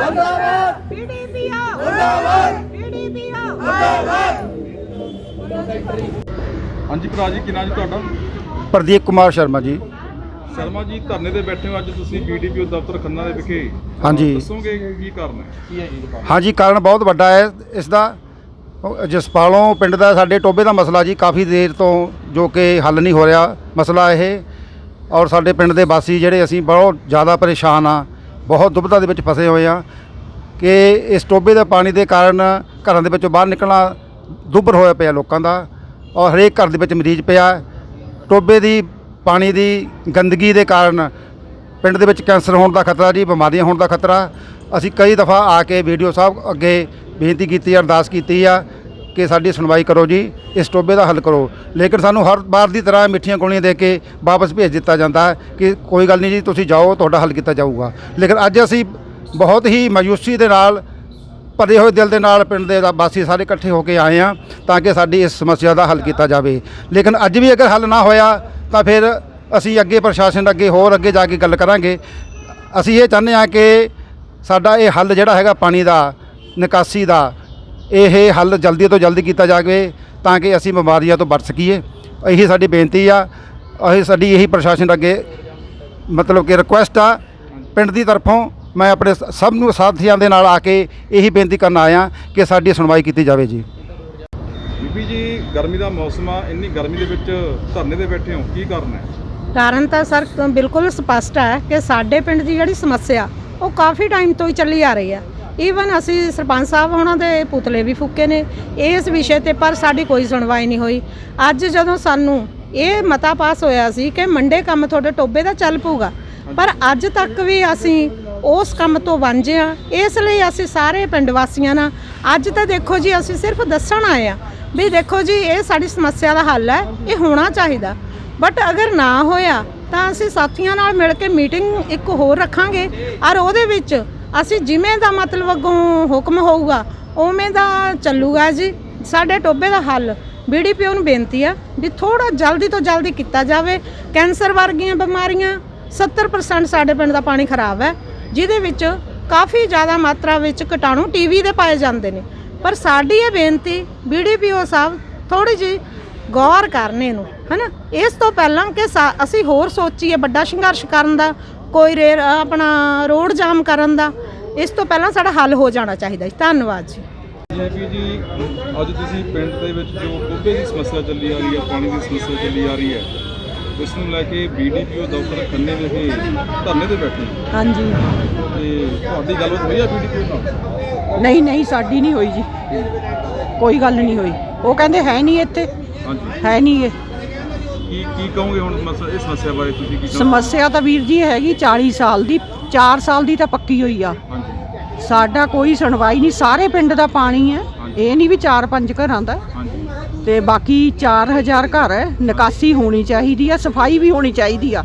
ਮੁਰਦਾਬਾਦ। ਪੀਡੀਪੀਓ। ਮੁਰਦਾਬਾਦ। ਪੀਡੀਪੀਓ। ਹਾਂਜੀ ਭਰਾ ਜੀ ਕਿੰਨਾ ਜੀ ਤੁਹਾਡਾ? ਪ੍ਰਦੀਪ ਕੁਮਾਰ ਸ਼ਰਮਾ ਜੀ। ਸ਼ਰਮਾ ਜੀ ਧਰਨੇ ਤੇ ਬੈਠੇ ਹੋ ਅੱਜ ਤੁਸੀਂ ਬੀਡੀਪੀਓ ਦਫ਼ਤਰ ਖੰਨਾ ਦੇ ਵਿਖੇ। ਹਾਂਜੀ। ਦੱਸੋਗੇ ਕੀ ਕਾਰਨ ਹੈ? ਹਾਂਜੀ ਕਾਰਨ ਬਹੁਤ ਵੱਡਾ ਹੈ। ਇਸ ਦਾ ਜਸਪਾਲੋਂ ਪਿੰਡ ਦਾ ਸਾਡੇ ਟੋਬੇ ਦਾ ਮਸਲਾ ਜੀ ਕਾਫੀ ਦੇਰ ਤੋਂ ਜੋ ਕਿ ਹੱਲ ਨਹੀਂ ਹੋ ਰਿਹਾ ਮਸਲਾ ਇਹ। ਔਰ ਸਾਡੇ ਪਿੰਡ ਦੇ ਵਾਸੀ ਜਿਹੜੇ ਅਸੀਂ ਬਹੁਤ ਜ਼ਿਆਦਾ ਪਰੇਸ਼ਾਨ ਆ। ਬਹੁਤ ਦੁਬਿਧਾ ਦੇ ਵਿੱਚ ਫਸੇ ਹੋਏ ਆ ਕਿ ਇਸ ਟੋਬੇ ਦੇ ਪਾਣੀ ਦੇ ਕਾਰਨ ਘਰਾਂ ਦੇ ਵਿੱਚੋਂ ਬਾਹਰ ਨਿਕਲਣਾ ਦੁੱਭਰ ਹੋਇਆ ਪਿਆ ਲੋਕਾਂ ਦਾ ਔਰ ਹਰੇਕ ਘਰ ਦੇ ਵਿੱਚ ਮਰੀਜ਼ ਪਿਆ ਹੈ। ਟੋਬੇ ਦੀ ਪਾਣੀ ਦੀ ਗੰਦਗੀ ਦੇ ਕਾਰਨ ਪਿੰਡ ਦੇ ਵਿੱਚ ਕੈਂਸਰ ਹੋਣ ਦਾ ਖਤਰਾ ਜੀ, ਬਿਮਾਰੀਆਂ ਹੋਣ ਦਾ ਖਤਰਾ ਅਸੀਂ ਕਈ ਦਫਾ ਆ ਕੇ ਵੀਡੀਓ ਸਾਹਿਬ ਅੱਗੇ ਬੇਨਤੀ ਕੀਤੀ, ਅਰਦਾਸ ਕੀਤੀ ਆ ਕਿ ਸਾਡੀ ਸੁਣਵਾਈ ਕਰੋ ਜੀ, ਇਸ ਟੋਬੇ ਦਾ ਹੱਲ ਕਰੋ। ਲੇਕਿਨ ਸਾਨੂੰ ਹਰ ਵਾਰ ਦੀ ਤਰ੍ਹਾਂ ਮਿੱਠੀਆਂ ਗੋਲੀਆਂ ਦੇ ਕੇ ਵਾਪਸ ਭੇਜ ਦਿੱਤਾ ਜਾਂਦਾ ਹੈ ਕਿ ਕੋਈ ਗੱਲ ਨਹੀਂ ਜੀ, ਤੁਸੀਂ ਜਾਓ, ਤੁਹਾਡਾ ਹੱਲ ਕੀਤਾ ਜਾਊਗਾ। ਲੇਕਿਨ ਅੱਜ ਅਸੀਂ ਬਹੁਤ ਹੀ ਮਾਯੂਸੀ ਦੇ ਨਾਲ, ਭਰੇ ਹੋਏ ਦਿਲ ਦੇ ਨਾਲ ਪਿੰਡ ਦੇ ਵਾਸੀ ਸਾਰੇ ਇਕੱਠੇ ਹੋ ਕੇ ਆਏ ਆ ਤਾਂ ਕਿ ਸਾਡੀ ਇਸ ਸਮੱਸਿਆ ਦਾ ਹੱਲ ਕੀਤਾ ਜਾਵੇ। ਲੇਕਿਨ ਅੱਜ ਵੀ ਅਗਰ ਹੱਲ ਨਾ ਹੋਇਆ ਤਾਂ ਫਿਰ ਅਸੀਂ ਅੱਗੇ ਪ੍ਰਸ਼ਾਸਨ ਅੱਗੇ ਹੋਰ ਅੱਗੇ ਜਾ ਕੇ ਗੱਲ ਕਰਾਂਗੇ। ਅਸੀਂ ਇਹ ਚਾਹੁੰਦੇ ਹਾਂ ਕਿ ਸਾਡਾ ਇਹ ਹੱਲ ਜਿਹੜਾ ਹੈਗਾ ਪਾਣੀ ਦਾ, ਨਿਕਾਸੀ ਦਾ ਇਹ ਹੱਲ ਜਲਦੀ ਤੋਂ ਜਲਦੀ ਕੀਤਾ ਜਾਵੇ ਤਾਂ ਕਿ ਅਸੀਂ ਬਿਮਾਰੀਆਂ ਤੋਂ ਬਚ ਸਕੀਏ। ਇਹੀ ਸਾਡੀ ਬੇਨਤੀ ਆ। ਇਹ ਸਾਡੀ ਇਹੀ ਪ੍ਰਸ਼ਾਸਨ ਅੱਗੇ ਮਤਲਬ ਕਿ ਰਿਕੁਐਸਟ ਆ। ਪਿੰਡ ਦੀ ਤਰਫੋਂ ਮੈਂ ਆਪਣੇ ਸਭ ਨੂੰ ਸਾਥੀਆਂ ਦੇ ਨਾਲ ਆ ਕੇ ਇਹੀ ਬੇਨਤੀ ਕਰਨ ਆਇਆ ਕਿ ਸਾਡੀ ਸੁਣਵਾਈ ਕੀਤੀ ਜਾਵੇ ਜੀ। ਬੀਬੀ ਜੀ ਗਰਮੀ ਦਾ ਮੌਸਮ ਆ। ਇੰਨੀ ਗਰਮੀ ਦੇ ਵਿੱਚ ਧਰਨੇ ਤੇ ਬੈਠੇ ਹੋ ਕੀ ਕਾਰਨ ਹੈ? ਕਾਰਨ ਤਾਂ ਸਰ ਬਿਲਕੁਲ ਸਪਸ਼ਟ ਹੈ ਕਿ ਸਾਡੇ ਪਿੰਡ ਦੀ ਜਿਹੜੀ ਸਮੱਸਿਆ ਉਹ ਕਾਫੀ ਟਾਈਮ ਤੋਂ ਹੀ ਚੱਲੀ ਆ ਰਹੀ ਹੈ। ਈਵਨ ਅਸੀਂ ਸਰਪੰਚ ਸਾਹਿਬ ਉਹਨਾਂ ਦੇ ਪੁਤਲੇ ਵੀ ਫੂਕੇ ਨੇ, ਇਸ ਵਿਸ਼ੇ ਤੇ ਪਰ ਸਾਡੀ ਕੋਈ ਸੁਣਵਾਈ ਨਹੀਂ ਹੋਈ। ਅੱਜ ਜਦੋਂ ਸਾਨੂੰ ਇਹ ਮਤਾ ਪਾਸ ਹੋਇਆ ਸੀ ਕਿ ਮੰਡੇ ਕੰਮ ਤੁਹਾਡੇ ਟੋਬੇ ਦਾ ਚੱਲ ਪਊਗਾ, ਪਰ ਅੱਜ ਤੱਕ ਵੀ ਅਸੀਂ ਉਸ ਕੰਮ ਤੋਂ ਵਾਂਝੇ ਆ ਇਸ ਲਈ ਅਸੀਂ ਸਾਰੇ ਪਿੰਡ ਵਾਸੀਆਂ ਨਾਲ ਅੱਜ ਤਾਂ ਦੇਖੋ ਜੀ, ਅਸੀਂ ਸਿਰਫ ਦੱਸਣ ਆਏ ਆ ਵੀ ਦੇਖੋ ਜੀ, ਇਹ ਸਾਡੀ ਸਮੱਸਿਆ ਦਾ ਹੱਲ ਹੈ, ਇਹ ਹੋਣਾ ਚਾਹੀਦਾ। ਬਟ ਅਗਰ ਨਾ ਹੋਇਆ ਤਾਂ ਅਸੀਂ ਸਾਥੀਆਂ ਨਾਲ ਮਿਲ ਕੇ ਮੀਟਿੰਗ ਇੱਕ ਹੋਰ ਰੱਖਾਂਗੇ, ਔਰ ਉਹਦੇ ਵਿੱਚ ਅਸੀਂ ਜਿਵੇਂ ਦਾ ਮਤਲਬ ਅੱਗੋਂ ਹੁਕਮ ਹੋਊਗਾ, ਉਵੇਂ ਦਾ ਚੱਲੂਗਾ ਜੀ। ਸਾਡੇ ਟੋਬੇ ਦਾ ਹੱਲ। ਬੀਡੀਪੀਓ ਨੂੰ ਬੇਨਤੀ ਆ ਵੀ ਥੋੜਾ ਜਲਦੀ ਤੋਂ ਜਲਦੀ ਕੀਤਾ ਜਾਵੇ। ਕੈਂਸਰ ਵਰਗੀਆਂ ਬਿਮਾਰੀਆਂ 70% ਸਾਡੇ ਪਿੰਡ ਦਾ ਪਾਣੀ ਖਰਾਬ ਹੈ। ਜਿਹਦੇ ਵਿੱਚ ਕਾਫੀ ਜ਼ਿਆਦਾ ਮਾਤਰਾ ਵਿੱਚ ਕੀਟਾਣੂ ਟੀਵੀ ਦੇ ਪਾਏ ਜਾਂਦੇ ਨੇ। ਪਰ ਸਾਡੀ ਇਹ ਬੇਨਤੀ ਬੀਡੀਪੀਓ ਸਾਹਿਬ ਥੋੜੀ ਜੀ ਗੌਰ ਕਰਨ ਇਹਨੂੰ, ਹਨਾ? ਇਸ ਤੋਂ ਪਹਿਲਾਂ ਕਿ ਸਾ- ਅਸੀਂ ਹੋਰ ਸੋਚੀਏ ਵੱਡਾ ਸੰਘਰਸ਼ ਕਰਨ ਦਾ ਕੋਈ ਰੇਰ ਆਪਣਾ ਰੋਡ ਜਾਮ ਕਰਨ ਦਾ ਇਸ ਤੋਂ ਪਹਿਲਾਂ ਸਾਡਾ ਹੱਲ ਹੋ ਜਾਣਾ ਚਾਹੀਦਾ ਜੀ। ਧੰਨਵਾਦ ਜੀ। ਬੀਬੀ ਜੀ ਅੱਜ ਤੁਸੀਂ ਪਿੰਡ ਦੇ ਵਿੱਚ ਜੋ ਟੋਬੇ ਦੀ ਸਮੱਸਿਆ ਚੱਲੀ ਆ ਰਹੀ ਹੈ ਪਾਣੀ ਦੀ ਸਮੱਸਿਆ ਚੱਲੀ ਆ ਰਹੀ ਹੈ ਇਸ ਨੂੰ ਲੈ ਕੇ ਬੀਡੀਪੀਓ ਦਫ਼ਤਰ ਖੰਨੇ ਵਿਖੇ ਧਰਨੇ ਤੇ ਬੈਠੇ ਹੋ ਹਾਂਜੀ। ਤੇ ਤੁਹਾਡੀ ਗੱਲਬਾਤ ਹੋਈ ਆ ਬੀਡੀਪੀਓ ਨਾਲ? ਨਹੀਂ ਨਹੀਂ ਸਾਡੀ ਨਹੀਂ ਹੋਈ ਜੀ। ਕੋਈ ਗੱਲ ਨਹੀਂ ਹੋਈ। ਉਹ ਕਹਿੰਦੇ ਹੈ ਨਹੀਂ ਇੱਥੇ। ਹਾਂਜੀ। ਹੈ ਨਹੀਂ ਇਹ। ਕੀ ਕੀ ਕਹੋਗੇ ਹੁਣ ਮਸ- ਇਸ ਸਮੱਸਿਆ ਬਾਰੇ ਤੁਸੀਂ ਕੀ ਕਹੋਗੇ? ਸਮੱਸਿਆ ਤਾਂ ਵੀਰ ਜੀ ਹੈਗੀ 40 ਸਾਲ ਦੀ 4 ਸਾਲ ਦੀ ਤਾਂ ਪੱਕੀ ਹੋਈ ਆ। ਸਾਡਾ ਕੋਈ ਸੁਣਵਾਈ ਨਹੀਂ ਸਾਰੇ ਪਿੰਡ ਦਾ ਪਾਣੀ ਹੈ। ਇਹ ਨਹੀਂ ਵੀ 4-5 ਘਰਾਂ ਦਾ। ਤੇ ਬਾਕੀ 4000 ਘਰ ਹੈ ਨਿਕਾਸੀ ਹੋਣੀ ਚਾਹੀਦੀ ਆ ਸਫ਼ਾਈ ਵੀ ਹੋਣੀ ਚਾਹੀਦੀ ਆ।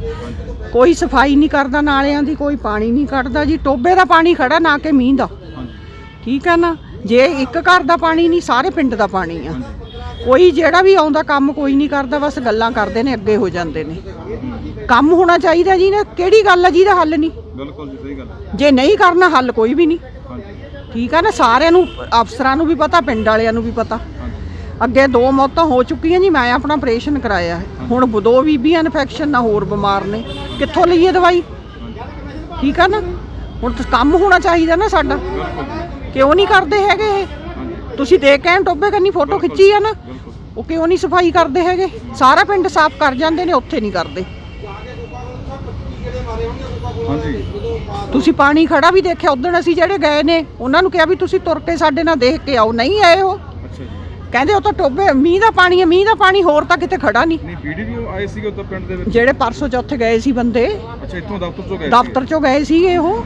ਕੋਈ ਸਫ਼ਾਈ ਨਹੀਂ ਕਰਦਾ ਨਾਲਿਆਂ ਦੀ ਕੋਈ ਪਾਣੀ ਨਹੀਂ ਕੱਢਦਾ ਜੀ ਟੋਬੇ ਦਾ ਪਾਣੀ ਖੜਾ ਨਾ ਕਿ ਮੀਂਹ ਦਾ। ਠੀਕ ਹੈ ਨਾ? ਜੇ ਇੱਕ ਘਰ ਦਾ ਪਾਣੀ ਨਹੀਂ ਸਾਰੇ ਪਿੰਡ ਦਾ ਪਾਣੀ ਆ। ਕੋਈ ਜਿਹੜਾ ਵੀ ਆਉਂਦਾ ਕੰਮ ਕੋਈ ਨਹੀਂ ਕਰਦਾ ਬਸ ਗੱਲਾਂ ਕਰਦੇ ਨੇ ਅੱਗੇ ਹੋ ਜਾਂਦੇ ਨੇ। ਕੰਮ ਹੋਣਾ ਚਾਹੀਦਾ ਜੀ ਨਾ ਕਿਹੜੀ ਗੱਲ ਆ ਜਿਹਦਾ ਹੱਲ ਨਹੀਂ? ਬਿਲਕੁਲ ਜੀ ਸਹੀ ਗੱਲ ਹੈ ਜੇ ਨਹੀਂ ਕਰਨਾ ਹੱਲ ਕੋਈ ਵੀ ਨਹੀਂ। ਠੀਕ ਆ ਨਾ ਸਾਰਿਆਂ ਨੂੰ ਅਫਸਰਾਂ ਨੂੰ ਵੀ ਪਤਾ ਪਿੰਡ ਵਾਲਿਆਂ ਨੂੰ ਵੀ ਪਤਾ। ਅੱਗੇ ਦੋ ਮੌਤਾਂ ਹੋ ਚੁੱਕੀਆਂ ਜੀ ਮੈਂ ਆਪਣਾ ਆਪਰੇਸ਼ਨ ਕਰਾਇਆ। ਹੈ ਹੁਣ ਦੋ ਬੀਬੀਆਂ ਇਨਫੈਕਸ਼ਨ ਨਾਲ ਹੋਰ ਬਿਮਾਰ ਨੇ। ਕਿੱਥੋਂ ਲਈਏ ਦਵਾਈ? ਠੀਕ ਆ ਨਾ? ਹੁਣ ਕੰਮ ਹੋਣਾ ਚਾਹੀਦਾ ਨਾ ਸਾਡਾ। ਕਿਉਂ ਨਹੀਂ ਕਰਦੇ ਹੈਗੇ ਇਹ? ਤੁਸੀਂ ਦੇਖ ਕੇ ਟੋਬੇ ਕੰਨੀ ਫੋਟੋ ਖਿੱਚੀ ਆ ਨਾ ਉਹ ਕਿਉਂ ਨਹੀਂ ਸਫ਼ਾਈ ਕਰਦੇ ਹੈਗੇ? ਸਾਰਾ ਪਿੰਡ ਸਾਫ਼ ਕਰ ਜਾਂਦੇ ਨੇ ਉੱਥੇ ਨਹੀਂ ਕਰਦੇ। ਹਾਂਜੀ। ਤੁਸੀਂ ਪਾਣੀ ਖੜਾ ਵੀ ਦੇਖਿਆ ਉਦੋਂ ਅਸੀਂ ਜਿਹੜੇ ਗਏ ਨੇ ਉਹਨਾਂ ਨੂੰ ਕਿਹਾ ਵੀ ਤੁਸੀਂ ਤੁਰ ਕੇ ਸਾਡੇ ਨਾਲ ਦੇਖ ਕੇ ਆਓ ਨਹੀਂ ਆਏ ਉਹ। ਅੱਛਾ ਜੀ। ਕਹਿੰਦੇ ਉਹ ਤਾਂ ਟੋਬੇ ਮੀਂਹ ਦਾ ਪਾਣੀ ਹੈ ਮੀਂਹ ਦਾ ਪਾਣੀ ਹੋਰ ਤਾਂ ਕਿਤੇ ਖੜਾ ਨਹੀਂ। ਨਹੀਂ ਬੀਡੀਪੀਓ ਆਏ ਸੀਗੇ ਉੱਧਰ ਪਿੰਡ ਦੇ ਵਿੱਚ? ਜਿਹੜੇ ਪਰਸੋਂ ਚੌਥੇ ਗਏ ਸੀ ਬੰਦੇ ਅੱਛਾ ਇੱਥੋਂ ਦਫ਼ਤਰ ਚੋਂ ਗਏ ਦਫ਼ਤਰ ਚੋਂ ਗਏ ਸੀਗੇ ਉਹ।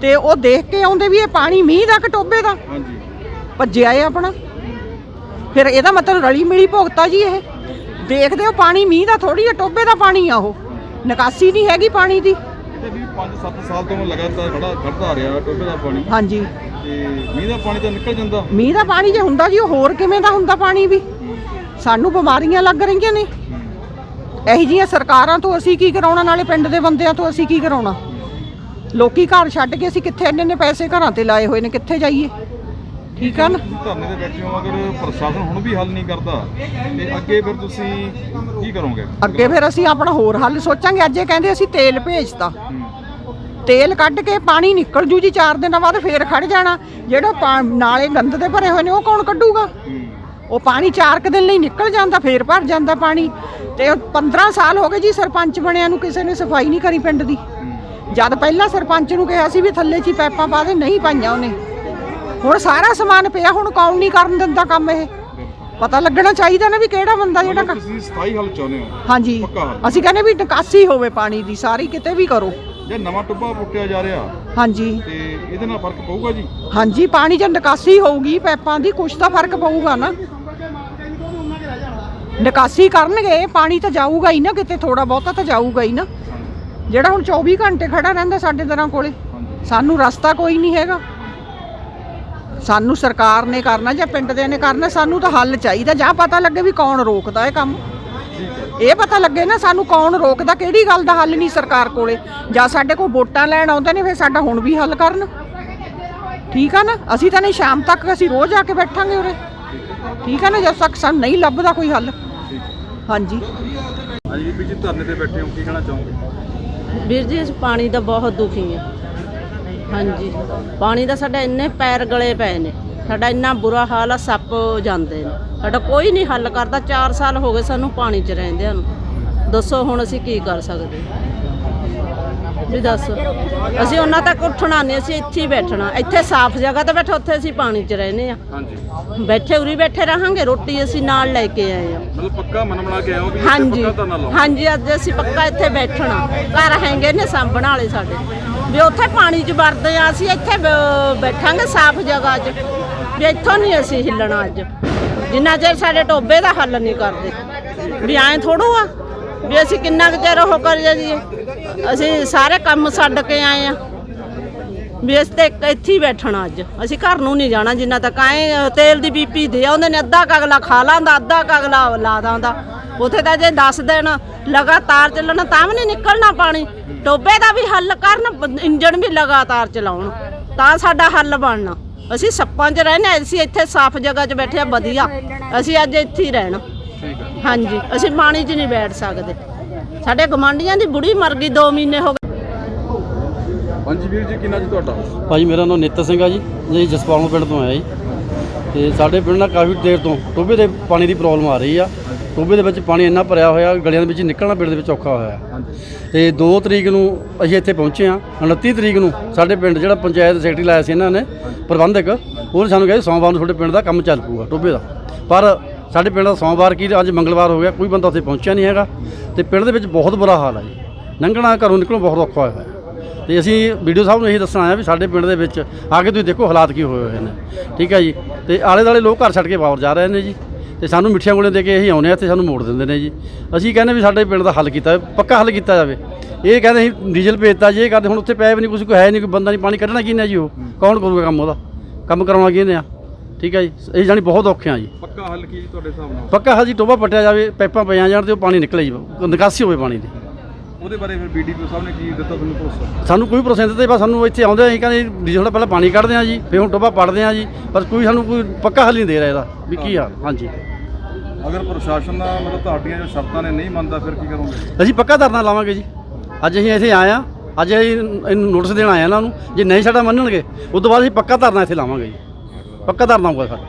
ਤੇ ਉਹ ਦੇਖ ਕੇ ਆਉਂਦੇ ਵੀ ਇਹ ਪਾਣੀ ਮੀਂਹ ਦਾ ਕਿ ਟੋਬੇ ਦਾ? ਹਾਂਜੀ। ਭੱਜਿਆ ਏ ਆਪਣਾ। ਫਿਰ ਇਹਦਾ ਮਤਲਬ ਰਲੀ ਮਿਲੀ ਭੁਗਤਾ ਜੀ ਇਹ। ਦੇਖਦੇ ਹੋ ਪਾਣੀ ਮੀਂਹ ਦਾ ਥੋੜੀ ਜਿਹਾ ਟੋਬੇ ਦਾ ਪਾਣੀ ਆ ਉਹ। ਨਿਕਾਸੀ ਨਹੀਂ ਹੈਗੀ ਪਾਣੀ ਦੀ। ਤੇ ਵੀ 5-7 ਸਾਲ ਤੋਂ ਲਗਾਤਾਰ ਖੜਾ ਖੜਦਾ ਆ ਰਿਹਾ ਟੋਬੇ ਦਾ ਪਾਣੀ। ਹਾਂਜੀ। ਤੇ ਮੀਂਹ ਦਾ ਪਾਣੀ ਤਾਂ ਨਿਕਲ ਜਾਂਦਾ। ਮੀਂਹ ਦਾ ਪਾਣੀ ਜੇ ਹੁੰਦਾ ਜੀ ਉਹ ਹੋਰ ਕਿਵੇਂ ਦਾ ਹੁੰਦਾ ਪਾਣੀ ਵੀ? ਸਾਨੂੰ ਬਿਮਾਰੀਆਂ ਲੱਗ ਰਹੀਆਂ ਨੇ। ਇਹੋ ਜਿਹੀਆਂ ਸਰਕਾਰਾਂ ਤੋਂ ਅਸੀਂ ਕੀ ਕਰਾਉਣਾ ਨਾਲੇ ਪਿੰਡ ਦੇ ਬੰਦਿਆਂ ਤੋਂ ਅਸੀਂ ਕੀ ਕਰਾਉਣਾ? ਲੋਕੀ ਘਰ ਛੱਡ ਕੇ ਅਸੀਂ ਕਿੱਥੇ ਇੰਨੇ ਨੇ ਪੈਸੇ ਘਰਾਂ ਤੇ ਲਾਏ ਹੋਏ ਨੇ ਕਿੱਥੇ ਜਾਈਏ? ਠੀਕ ਆ ਨਾ ਧਰਨੇ ਤੇ ਬੈਠੇ ਹੋ ਅਗਰ ਪ੍ਰਸ਼ਾਸਨ ਹੁਣ ਵੀ ਹੱਲ ਨਹੀਂ ਕਰਦਾ ਤੇ ਅੱਗੇ ਫਿਰ ਤੁਸੀਂ ਕੀ ਕਰੋਗੇ ਅੱਗੇ ਫਿਰ ਅਸੀਂ ਆਪਣਾ ਹੋਰ ਹੱਲ ਸੋਚਾਂਗੇ ਅੱਜ ਇਹ ਕਹਿੰਦੇ ਅਸੀਂ ਤੇਲ ਭੇਜਤਾ। ਤੇਲ ਕੱਢ ਕੇ ਪਾਣੀ ਨਿਕਲ ਜੂ ਜੀ 4 ਦਿਨਾਂ ਬਾਅਦ ਫੇਰ ਖੜ ਜਾਣਾ ਜਿਹੜਾ ਪਾ- ਨਾਲੇ ਗੰਦ ਦੇ ਭਰੇ ਹੋਏ ਨੇ ਉਹ ਕੌਣ ਕੱਢੂਗਾ। ਉਹ ਪਾਣੀ 4 ਕੁ ਦਿਨ ਲਈ ਨਿਕਲ ਜਾਂਦਾ ਫੇਰ ਭਰ ਜਾਂਦਾ ਪਾਣੀ ਤੇ ਉਹ 15 ਸਾਲ ਹੋ ਗਏ ਜੀ ਸਰਪੰਚ ਬਣਿਆ ਨੂੰ ਕਿਸੇ ਨੇ ਸਫ਼ਾਈ ਨਹੀਂ ਕਰੀ ਪਿੰਡ ਦੀ। ਜਦ ਪਹਿਲਾਂ ਸਰਪੰਚ ਨੂੰ ਕਿਹਾ ਸੀ ਵੀ ਥੱਲੇ 'ਚ ਹੀ ਪੈਪਾਂ ਪਾ ਦੇ ਨਹੀਂ ਪਾਈਆਂ ਉਹਨੇ ਹੁਣ ਸਾਰਾ ਸਮਾਨ ਪਿਆ ਹੁਣ ਕੌਣ ਨਹੀਂ ਕਰਨ ਦਿੰਦਾ ਕੰਮ ਇਹ? ਪਤਾ ਲੱਗਣਾ ਚਾਹੀਦਾ ਨਾ ਵੀ ਕਿਹੜਾ ਬੰਦਾ ਜਿਹੜਾ ਕ- ਤੁਸੀਂ ਸਥਾਈ ਹੱਲ ਚਾਹੁੰਦੇ ਹੋ? ਹਾਂਜੀ। ਪੱਕਾ ਹੱਲ। ਅਸੀਂ ਕਹਿੰਦੇ ਵੀ ਨਿਕਾਸੀ ਹੋਵੇ ਪਾਣੀ ਦੀ ਸਾਰੀ ਕਿਤੇ ਵੀ ਕਰੋ। ਜੇ ਨਵਾਂ ਟੁੱਬਾ ਪੁੱਟਿਆ ਜਾ ਰਿਹਾ ਹਾਂਜੀ। ਤੇ ਇਹਦੇ ਨਾਲ ਫ਼ਰਕ ਪਊਗਾ ਜੀ? ਹਾਂਜੀ ਪਾਣੀ 'ਚ ਨਿਕਾਸੀ ਹੋਊਗੀ ਪੈਪਾਂ ਦੀ ਕੁਛ ਤਾਂ ਫ਼ਰਕ ਪਊਗਾ ਨਾ। ਨਿਕਾਸੀ ਕਰਨਗੇ ਪਾਣੀ ਤਾਂ ਜਾਊਗਾ ਹੀ ਨਾ ਕਿਤੇ ਥੋੜਾ ਬਹੁਤਾ ਤਾਂ ਜਾਊਗਾ ਹੀ ਨਾ। ਜਿਹੜਾ ਹੁਣ 24 ਘੰਟੇ ਖੜਾ ਰਹਿੰਦਾ ਸਾਡੇ ਦਰਾਂ ਕੋਲੇ ਹਾਂਜੀ। ਸਾਨੂੰ ਰਸਤਾ ਕੋਈ ਨਹੀਂ ਹੈਗਾ। ਸਾਨੂੰ ਸਰਕਾਰ ਨੇ ਕਰਨਾ ਜਾਂ ਪਿੰਡ ਦੇ ਨੇ ਕਰਨਾ ਸਾਨੂੰ ਤਾਂ ਹੱਲ ਚਾਹੀਦਾ। ਜਾਂ ਪਤਾ ਲੱਗੇ ਵੀ ਕੌਣ ਰੋਕਦਾ ਇਹ ਕੰਮ। ਇਹ ਪਤਾ ਲੱਗੇ ਨਾ ਸਾਨੂੰ ਕੌਣ ਰੋਕਦਾ ਕਿਹੜੀ ਗੱਲ ਦਾ ਹੱਲ ਨਹੀਂ ਸਰਕਾਰ ਕੋਲੇ। ਜਾਂ ਸਾਡੇ ਕੋਲ ਵੋਟਾਂ ਲੈਣ ਆਉਂਦੇ ਨੇ ਫਿਰ ਸਾਡਾ ਹੁਣ ਵੀ ਹੱਲ ਕਰਨ। ਠੀਕ ਆ ਨਾ? ਅਸੀਂ ਤਾਂ ਨਹੀਂ ਸ਼ਾਮ ਤੱਕ ਅਸੀਂ ਰੋਜ਼ ਆ ਕੇ ਬੈਠਾਂਗੇ ਉਰੇ। ਠੀਕ ਆ ਨਾ? ਜਦ ਤੱਕ ਸਾਨੂੰ ਨਹੀਂ ਲੱਭਦਾ ਕੋਈ ਹੱਲ। ਹਾਂਜੀ। ਹਾਂਜੀ ਬੀਬੀ ਜੀ ਧਰਨੇ ਤੇ ਬੈਠੇ ਹੋ ਕੀ ਕਹਿਣਾ ਚਾਹੋਗੇ? ਵੀਰ ਜੀ ਅਸੀਂ ਪਾਣੀ ਦਾ ਬਹੁਤ ਦੁਖੀ ਆ ਹਾਂਜੀ। ਪਾਣੀ ਦਾ ਸਾਡਾ ਇੰਨੇ ਪੈਰ ਗਲੇ ਪਏ ਨੇ। ਸਾਡਾ ਇੰਨਾ ਬੁਰਾ ਹਾਲ ਆ, ਸੱਪ ਜਾਂਦੇ ਨੇ। ਸਾਡਾ ਕੋਈ ਨਹੀਂ ਹੱਲ ਕਰਦਾ। 4 ਸਾਲ ਹੋ ਗਏ ਸਾਨੂੰ ਪਾਣੀ 'ਚ ਰਹਿੰਦਿਆਂ ਨੂੰ। ਦੱਸੋ ਹੁਣ ਅਸੀਂ ਕੀ ਕਰ ਸਕਦੇ? ਵੀ ਦੱਸ। ਅਸੀਂ ਉਹਨਾਂ ਤੱਕ ਉੱਠਣਾ ਨਹੀਂ ਅਸੀਂ ਇੱਥੇ ਹੀ ਬੈਠਣਾ। ਇੱਥੇ ਸਾਫ਼ ਜਗ੍ਹਾ ਤੇ ਬੈਠੇ ਉੱਥੇ ਅਸੀਂ ਪਾਣੀ 'ਚ ਰਹਿੰਦੇ ਆ ਹਾਂਜੀ। ਬੈਠੇ ਉਰੀ ਬੈਠੇ ਰਹਾਂਗੇ ਰੋਟੀ ਅਸੀਂ ਨਾਲ ਲੈ ਕੇ ਆਏ ਆ ਮਤਲਬ ਪੱਕਾ ਮਨ ਬਣਾ ਕੇ ਆਏ ਹੋ ਵੀ ਹਾਂਜੀ। ਪੱਕਾ ਧਰਨਾ ਲਾਓ? ਹਾਂਜੀ ਅੱਜ ਅਸੀਂ ਪੱਕਾ ਇੱਥੇ ਬੈਠਣਾ। ਘਰ ਹੈਗੇ ਨੇ ਸਾਂਭਣ ਵਾਲੇ ਸਾਡੇ। ਵੀ ਉੱਥੇ ਪਾਣੀ 'ਚ ਵੜਦੇ ਆ ਅਸੀਂ ਇੱਥੇ ਬ- ਬੈਠਾਂਗੇ ਸਾਫ਼ ਜਗ੍ਹਾ 'ਚ। ਵੀ ਇੱਥੋਂ ਨਹੀਂ ਅਸੀਂ ਹਿੱਲਣਾ ਅੱਜ। ਜਿੰਨਾ ਚਿਰ ਸਾਡੇ ਟੋਬੇ ਦਾ ਹੱਲ ਨਹੀਂ ਕਰਦੇ। ਵੀ ਐਂ ਥੋੜੂ ਆ। ਵੀ ਅਸੀਂ ਕਿੰਨਾ ਕੁ ਚਿਰ ਉਹ ਕਰੀਏ ਜੀ ਅਸੀਂ ਸਾਰੇ ਕੰਮ ਛੱਡ ਕੇ ਆਏ ਆ। ਵੀ ਅਸੀਂ ਤੇ ਇੱਥੇ ਹੀ ਬੈਠਣਾ ਅੱਜ। ਅਸੀਂ ਘਰ ਨੂੰ ਨਹੀਂ ਜਾਣਾ ਜਿੰਨਾ ਤੱਕ। ਆਏ ਤੇਲ ਦੀ ਬੀਪੀ ਦੇ ਆਉਂਦੇ ਨੇ ਅੱਧਾ ਕੁ ਅਗਲਾ ਖਾ ਲਾਂਦਾ, ਅੱਧਾ ਕੁ ਅਗਲਾ ਲਾ ਦਾਂਦਾ। ਉਥੇ ਤਾਂ ਜੇ 10 ਦਿਨ ਲਗਾਤਾਰ ਚੱਲਣਾ ਤਾਂ ਵੀ ਨਹੀਂ ਨਿਕਲਣਾ ਪਾਣੀ। ਟੋਬੇ ਦਾ ਵੀ ਹੱਲ ਕਰਨ, ਇੰਜਣ ਵੀ ਲਗਾਤਾਰ ਚਲਾਉਣ। ਤਾਂ ਸਾਡਾ ਹੱਲ ਬਣਨਾ। ਅਸੀਂ ਸੱਪਾਂ 'ਚ ਰਹਿਣਾ ਅਸੀਂ ਇੱਥੇ ਸਾਫ਼ ਜਗ੍ਹਾ 'ਚ ਬੈਠੇ ਆ ਵਧੀਆ। ਅਸੀਂ ਅੱਜ ਇੱਥੇ ਹੀ ਰਹਿਣਾ। ਹਾਂਜੀ ਅਸੀਂ ਪਾਣੀ 'ਚ ਨਹੀਂ ਬੈਠ ਸਕਦੇ। ਸਾਡੇ ਗਮਾਂਡੀਆਂ ਦੀ ਬੁੜੀ ਮਰ ਗਈ 2 ਮਹੀਨੇ ਹੋ ਗਏ। ਹਾਂਜੀ ਵੀਰ ਜੀ ਕਿੰਨਾ ਜੀ ਤੁਹਾਡਾ? ਭਾਜੀ ਮੇਰਾ ਨਾਮ ਨਿੱਤ ਸਿੰਘ ਆ ਜੀ। ਜੀ ਜਸਪਾਲੋਂ ਪਿੰਡ ਤੋਂ ਆਇਆ ਜੀ। ਤੇ ਸਾਡੇ ਪਿੰਡ ਨਾਲ ਕਾਫੀ ਦੇਰ ਤੋਂ ਟੋਬੇ ਦੇ ਪਾਣੀ ਦੀ ਪ੍ਰੋਬਲਮ ਆ ਰਹੀ ਆ। ਟੋਬੇ ਦੇ ਵਿੱਚ ਪਾਣੀ ਇੰਨਾ ਭਰਿਆ ਹੋਇਆ ਗਲੀਆਂ ਦੇ ਵਿੱਚ ਨਿਕਲਣਾ ਪਿੰਡ ਦੇ ਵਿੱਚ ਔਖਾ ਹੋਇਆ। ਹਾਂਜੀ। ਤੇ 2 ਤਰੀਕ ਨੂੰ ਅਸੀਂ ਇੱਥੇ ਪਹੁੰਚੇ ਆ 29 ਤਰੀਕ ਨੂੰ ਸਾਡੇ ਪਿੰਡ ਜਿਹੜਾ ਪੰਚਾਇਤ ਸੈਕਟਰੀ ਲਾਇਆ ਸੀ ਇਹਨਾਂ ਨੇ ਪ੍ਰਬੰਧਕ ਉਹਨੇ ਸਾਨੂੰ ਕਿਹਾ ਸੀ ਸੋਮਵਾਰ ਨੂੰ ਤੁਹਾਡੇ ਪਿੰਡ ਦਾ ਕੰਮ ਚੱਲ ਪੂਗਾ ਟੋਬੇ ਦਾ। ਪਰ ਸਾਡੇ ਪਿੰਡ ਦਾ ਸੋਮਵਾਰ ਕੀ ਅੱਜ ਮੰਗਲਵਾਰ ਹੋ ਗਿਆ, ਕੋਈ ਬੰਦਾ ਉੱਥੇ ਪਹੁੰਚਿਆ ਨਹੀਂ ਹੈਗਾ ਤੇ ਪਿੰਡ ਦੇ ਵਿੱਚ ਬਹੁਤ ਬੁਰਾ ਹਾਲ ਹੈ ਜੀ। ਲੰਘਣਾ ਘਰੋਂ ਨਿਕਲਣਾ ਬਹੁਤ ਔਖਾ ਹੋਇਆ ਹੈ ਤੇ ਅਸੀਂ ਵੀਡੀਓ ਸਾਹਿਬ ਨੂੰ ਇਹੀ ਦੱਸਣਾ ਆਇਆ ਵੀ ਸਾਡੇ ਪਿੰਡ ਦੇ ਵਿੱਚ ਆ ਕੇ ਤੁਸੀਂ ਦੇਖੋ ਹਾਲਾਤ ਕੀ ਹੋਏ ਹੋਏ ਨੇ। ਠੀਕ ਹੈ ਜੀ? ਤੇ ਆਲੇ ਦਾਲੇ ਲੋਕ ਘਰ ਛੱਡ ਕੇ ਬਾਹਰ ਜਾ ਰਹੇ ਨੇ ਜੀ। ਤੇ ਸਾਨੂੰ ਮਿੱਠੀਆਂ ਗੋਲੀਆਂ ਦੇ ਕੇ ਅਸੀਂ ਆਉਂਦੇ ਆ ਤੇ ਸਾਨੂੰ ਮੋੜ ਦਿੰਦੇ ਨੇ ਜੀ। ਅਸੀਂ ਕਹਿੰਦੇ ਵੀ ਸਾਡੇ ਪਿੰਡ ਦਾ ਹੱਲ ਕੀਤਾ ਪੱਕਾ ਹੱਲ ਕੀਤਾ ਜਾਵੇ। ਇਹ ਕਹਿੰਦੇ ਅਸੀਂ ਡੀਜ਼ਲ ਭੇਜਤਾ ਜੀ, ਇਹ ਕਰਦੇ ਹੁਣ ਉੱਥੇ ਪੈ ਵੀ ਨਹੀਂ ਕੁਝ ਕੋਈ ਹੈ ਨਹੀਂ, ਕੋਈ ਬੰਦਾ ਨਹੀਂ, ਪਾਣੀ ਕੱਢਣਾ ਕਿਹਨੇ ਜੀ ਉਹ? ਕੌਣ ਕਰੂਗਾ ਕੰਮ ਉਹਦਾ? ਕੰਮ ਕਰਾਉਣਾ ਕਿਹਨੇ ਆ? ਠੀਕ ਹੈ ਜੀ? ਇਹ ਜਾਨੀ ਬਹੁਤ ਔਖੇ ਆ ਜੀ। ਪੱਕਾ ਹੱਲ ਕੀ ਜੀ ਤੁਹਾਡੇ ਹਿਸਾਬ ਨਾਲ? ਪੱਕਾ ਹੱਲ ਜੀ ਟੋਬਾ ਪੱਟਿਆ ਜਾਵੇ ਪਾਈਪਾਂ ਪਈਆਂ ਜਾਣ ਤੇ ਉਹ ਪਾਣੀ ਨਿਕਲੇ ਜੀ। ਨਿਕਾਸੀ ਹੋਵੇ ਪਾਣੀ ਦੀ। ਉਹਦੇ ਬਾਰੇ ਫਿਰ ਬੀਡੀਪੀਓ ਸਾਹਿਬ ਨੇ ਕੀ ਦਿੱਤਾ ਤੁਹਾਨੂੰ ਭਰੋਸਾ ਸਾਨੂੰ ਕੋਈ ਪ੍ਰੋਸੈਸ ਤੇ ਬਸ ਸਾਨੂੰ ਇੱਥੇ ਆਉਂਦੇ ਅਸੀਂ ਕਹਿੰਦੇ ਡੀਜ਼ਲ ਦਾ ਪਹਿਲਾਂ ਪਾਣੀ ਕੱਢਦੇ ਆ ਜੀ ਫਿਰ ਹੁਣ ਟੋਬਾ ਪੜਦੇ ਆ ਜੀ। ਪਰ ਕੋਈ ਸਾਨੂੰ ਕੋਈ ਪੱਕਾ ਹੱਲ ਨਹੀਂ ਦੇ ਰਿਹਾ ਇਹਦਾ ਵੀ ਕੀ ਆ। ਹਾਂਜੀ। ਅਗਰ ਪ੍ਰਸ਼ਾਸਨ ਦਾ ਮਤਲਬ ਤੁਹਾਡੀਆਂ ਜੋ ਸ਼ਰਤਾਂ ਨੇ ਨਹੀਂ ਮੰਨਦਾ ਫਿਰ ਕੀ ਕਰੋਗੇ? ਅਸੀਂ ਪੱਕਾ ਧਰਨਾ ਲਾਵਾਂਗੇ ਜੀ। ਅੱਜ ਅਸੀਂ ਇੱਥੇ ਆਏ ਆ ਅੱਜ ਅਸੀਂ ਇਹਨੂੰ ਨੋਟਿਸ ਦੇਣ ਆਏ ਆ ਇਹਨਾਂ ਨੂੰ। ਜੇ ਨਹੀਂ ਸਾਡਾ ਮੰਨਣਗੇ ਉਸ ਤੋਂ ਬਾਅਦ ਅਸੀਂ ਪੱਕਾ ਧਰਨਾ ਇੱਥੇ ਲਾਵਾਂਗੇ ਜੀ। ਪੱਕਾ ਧਰਨਾ ਹੋਊਗਾ ਸਾਡਾ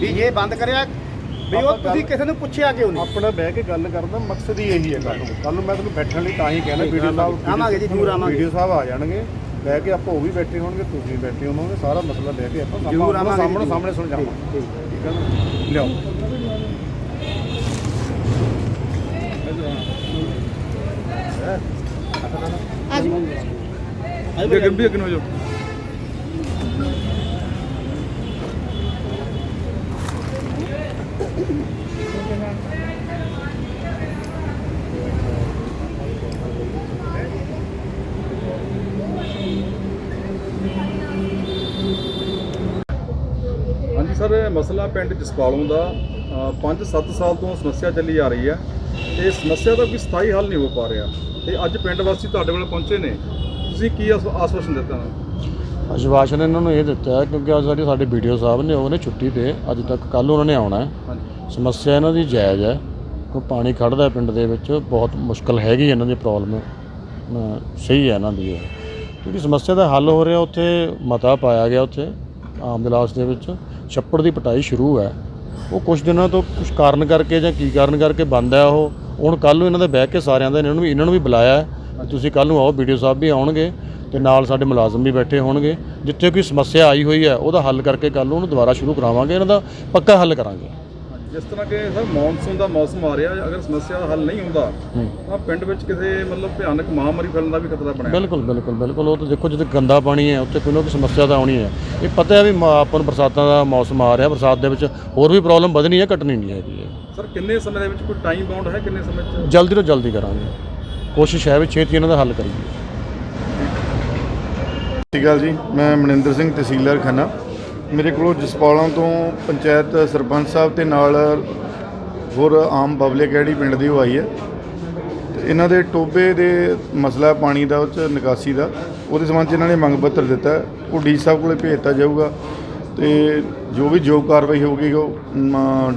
ਵੀ ਜੇ ਬੰਦ ਕਰਿਆ ਵੀ ਉਹ ਤੁਸੀਂ ਕਿਸੇ ਨੂੰ ਪੁੱਛਿਆ ਕਿਉਂ ਨਹੀਂ? ਆਪਣਾ ਬਹਿ ਕੇ ਗੱਲ ਕਰਨ ਦਾ ਮਕਸਦ ਹੀ ਇਹੀ ਹੈ ਕੱਲ ਨੂੰ। ਕੱਲ ਨੂੰ ਮੈਂ ਤੁਹਾਨੂੰ ਬੈਠਣ ਲਈ ਤਾਂ ਹੀ ਕਹਿਣਾ ਵੀਡੀਓ ਸਾਹਿਬ ਆਵਾਂਗੇ ਜੀ, ਜ਼ਰੂਰ ਆਵਾਂਗੇ। ਵੀਡੀਓ ਸਾਹਿਬ ਆ ਜਾਣਗੇ। ਬਹਿ ਕੇ ਆਪਾਂ ਉਹ ਵੀ ਬੈਠੇ ਹੋਣਗੇ ਤੁਸੀਂ ਵੀ ਬੈਠੇ ਹੋਵੋਗੇ ਸਾਰਾ ਮਸਲਾ ਲੈ ਕੇ ਆਪਾਂ ਜ਼ਰੂਰ ਸਾਹਮਣੇ ਆਵਾਂਗੇ, ਸਾਹਮਣੇ। ਸਾਹਮਣੇ ਸੁਲਝਾਵਾਂਗੇ ਠੀਕ ਹੈ ਨਾ? ਲਿਆਓ। ਅੱਗੇ ਅੱਗੇ ਵੀ ਅੱਗੇ ਹਾਂਜੀ ਸਰ, ਇਹ ਮਸਲਾ ਪਿੰਡ ਜਸਪਾਲੋਂ ਦਾ 5-7 ਸਾਲ ਤੋਂ ਸਮੱਸਿਆ ਚੱਲੀ ਆ ਰਹੀ ਹੈ। ਇਹ ਸਮੱਸਿਆ ਦਾ ਕੋਈ ਸਥਾਈ ਹੱਲ ਨਹੀਂ ਹੋ ਪਾ ਰਿਹਾ। ਤੇ ਅੱਜ ਪਿੰਡ ਵਾਸੀ ਤੁਹਾਡੇ ਕੋਲ ਪਹੁੰਚੇ ਨੇ। ਤੁਸੀਂ ਕੀ ਆਸ- ਆਸ਼ਵਾਸਨ ਦਿੱਤਾ ਨਾ? ਅਸ਼ਵਾਸਨ ਇਹਨਾਂ ਨੂੰ ਇਹ ਦਿੱਤਾ ਹੈ ਕਿਉਂਕਿ ਅੱਜ ਸਾਡੇ ਸਾਡੇ ਵੀਡੀਓ ਸਾਹਿਬ ਨੇ ਉਹ ਨੇ ਛੁੱਟੀ ਤੇ ਅੱਜ ਤੱਕ ਕੱਲ ਉਹਨਾਂ ਨੇ ਆਉਣਾ ਹੈ। ਹਾਂਜੀ। ਸਮੱਸਿਆ ਇਹਨਾਂ ਦੀ ਜਾਇਜ਼ ਹੈ ਕਿਉਂ ਪਾਣੀ ਖੜਦਾ ਹੈ ਪਿੰਡ ਦੇ ਵਿੱਚ ਬਹੁਤ ਮੁਸ਼ਕਲ ਹੈਗੀ ਇਹਨਾਂ ਦੀ ਪ੍ਰੋਬਲਮ ਸਹੀ ਹੈ ਇਹਨਾਂ ਦੀ ਇਹ। ਕਿਉਂਕਿ ਸਮੱਸਿਆ ਦਾ ਹੱਲ ਹੋ ਰਿਹਾ ਉੱਥੇ ਮਤਾ ਪਾਇਆ ਗਿਆ ਉੱਥੇ ਆਮ ਦਿਲਾਸ ਦੇ ਵਿੱਚ। ਛੱਪੜ ਦੀ ਪਟਾਈ ਸ਼ੁਰੂ ਹੈ। ਉਹ ਕੁਝ ਦਿਨਾਂ ਤੋਂ ਕੁਝ ਕਾਰਨ ਕਰਕੇ ਜਾਂ ਕੀ ਕਾਰਨ ਕਰਕੇ ਬੰਦ ਹੈ ਉਹ। ਹੁਣ ਕੱਲ ਨੂੰ ਇਹਨਾਂ ਦੇ ਬਹਿ ਕੇ ਸਾਰਿਆਂ ਦਾ ਇਹਨਾਂ ਨੂੰ ਵੀ ਇਹਨਾਂ ਨੂੰ ਵੀ ਬੁਲਾਇਆ ਹੈ। ਤੁਸੀਂ ਕੱਲ ਨੂੰ ਆਓ ਵੀਡੀਓ ਸਾਹਿਬ ਵੀ ਆਉਣਗੇ ਤੇ ਨਾਲ ਸਾਡੇ ਮੁਲਾਜ਼ਮ ਵੀ ਬੈਠੇ ਹੋਣਗੇ। ਜਿੱਥੇ ਕੋਈ ਸਮੱਸਿਆ ਆਈ ਹੋਈ ਹੈ ਉਹਦਾ ਹੱਲ ਕਰਕੇ ਕੱਲ ਨੂੰ ਉਹਨੂੰ ਦੁਬਾਰਾ ਸ਼ੁਰੂ ਕਰਾਵਾਂਗੇ ਇਹਨਾਂ ਦਾ ਪੱਕਾ ਹੱਲ ਕਰਾਂਗੇ। ਜਿਸ ਤਰ੍ਹਾਂ ਕਿ ਸਰ ਮੌਨਸੂਨ ਦਾ ਮੌਸਮ ਆ ਰਿਹਾ ਅਗਰ ਸਮੱਸਿਆ ਦਾ ਹੱਲ ਨਹੀਂ ਹੁੰਦਾ। ਤਾਂ ਪਿੰਡ ਵਿੱਚ ਕਿਸੇ ਮਤਲਬ ਭਿਆਨਕ ਮਹਾਮਾਰੀ ਫੈਲਣ ਦਾ ਵੀ ਖਤਰਾ ਬਣਿਆ। ਬਿਲਕੁਲ ਬਿਲਕੁਲ ਬਿਲਕੁਲ। ਉਹ ਤਾਂ ਦੇਖੋ ਜਿੱਥੇ ਗੰਦਾ ਪਾਣੀ ਹੈ ਉੱਥੇ ਕੋਈ ਨਾ ਕੋਈ ਸਮੱਸਿਆ ਤਾਂ ਆਉਣੀ ਹੈ। ਇਹ ਪਤਾ ਹੈ ਵੀ ਆਪਾਂ ਨੂੰ ਬਰਸਾਤਾਂ ਦਾ ਮੌਸਮ ਆ ਰਿਹਾ ਬਰਸਾਤ ਦੇ ਵਿੱਚ ਹੋਰ ਵੀ ਪ੍ਰੋਬਲਮ ਵਧਣੀ ਹੈ ਘਟਣੀ ਨਹੀਂ ਹੈਗੀ ਹੈ ਸਰ ਕਿੰਨੇ ਸਮੇਂ ਦੇ ਵਿੱਚ ਕੋਈ ਟਾਈਮ ਬਾਉਂਡ ਹੈ ਕਿੰਨੇ ਸਮੇਂ 'ਚ? ਜਲਦੀ ਤੋਂ ਜਲਦੀ ਕਰਾਂਗੇ। ਕੋਸ਼ਿਸ਼ ਹੈ ਵੀ ਛੇਤੀ ਇਹਨਾਂ ਦਾ ਹੱਲ ਕਰੀਏ। ਸਤਿ ਸ਼੍ਰੀ ਅਕਾਲ ਜੀ, ਮੈਂ ਮਨਿੰਦਰ ਸਿੰਘ, ਤਹਿਸੀਲਦਾਰ ਖੰਨਾ। ਮੇਰੇ ਕੋਲੋਂ ਜਸਪਾਲਾਂ ਤੋਂ ਪੰਚਾਇਤ ਸਰਪੰਚ ਸਾਹਿਬ ਤੇ ਨਾਲ ਹੋਰ ਆਮ ਪਬਲਿਕ ਜਿਹੜੀ ਪਿੰਡ ਦੀ ਉਹ ਆਈ ਹੈ। ਤੇ ਇਹਨਾਂ ਦੇ ਟੋਬੇ ਦੇ ਮਸਲਾ ਪਾਣੀ ਦਾ, ਉਹ 'ਚ ਨਿਕਾਸੀ ਦਾ। ਉਹਦੇ ਸੰਬੰਧ 'ਚ ਇਹਨਾਂ ਨੇ ਮੰਗ ਪੱਤਰ ਦਿੱਤਾ ਉਹ ਡੀ ਸਾਹਿਬ ਕੋਲੇ ਭੇਜਤਾ ਜਾਊਗਾ। ਤੇ ਜੋ ਵੀ ਜੋ ਕਾਰਵਾਈ ਹੋਊਗੀ, ਉਹ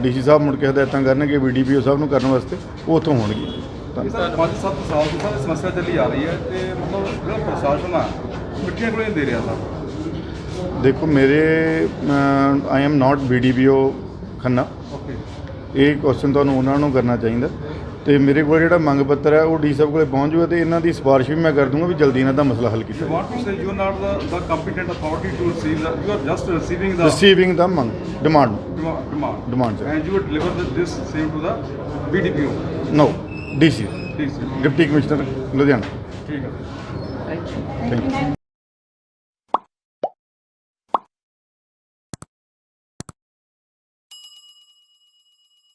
ਡੀਸੀ ਸਾਹਿਬ ਮੁੜ ਕੇ ਹਦਾਇਤਾਂ ਕਰਨਗੇ ਬੀਡੀਪੀਓ ਸਾਹਿਬ ਨੂੰ ਕਰਨ ਵਾਸਤੇ, ਉਹ ਉੱਥੋਂ ਹੋਣਗੀ ਧੰਨਵਾਦ। 5-7 ਸਾਲ ਤੋਂ ਸਰ ਸਮੱਸਿਆ ਚੱਲੀ ਆ ਰਹੀ ਹੈ ਤੇ ਮਤਲਬ ਜਿਹੜਾ ਪ੍ਰਸ਼ਾਸਨ ਆ ਮਿੱਟੀਆਂ ਕੋਲੇ ਨਹੀਂ ਦੇ ਰਿਹਾ ਸਰ ਦੇਖੋ ਮੇਰੇ I am not BDPO Khanna. Okay ਇਹ ਕੁਐਸਚਨ ਤੁਹਾਨੂੰ ਉਹਨਾਂ ਨੂੰ ਕਰਨਾ ਚਾਹੀਦਾ। ਤੇ ਮੇਰੇ ਕੋਲ ਜਿਹੜਾ ਮੰਗ ਪੱਤਰ ਹੈ ਉਹ ਡੀ ਸਾਹਿਬ ਕੋਲੇ ਪਹੁੰਚ ਜੂਗਾ ਤੇ ਇਹਨਾਂ ਦੀ ਸਿਫਾਰਿਸ਼ ਵੀ ਮੈਂ ਕਰ ਦੂੰਗਾ ਵੀ ਜਲਦੀ ਇਹਨਾਂ ਦਾ ਮਸਲਾ ਹੱਲ ਕੀਤਾ to say you are not the, the competent authority to receive the, you are just receiving the receiving ਦਾ ਮੰਗ demand you would deliver the- this same to the BDPO. No DC Please. Deputy commissioner Ludhiana. ਠੀਕ ਹੈ। Thank you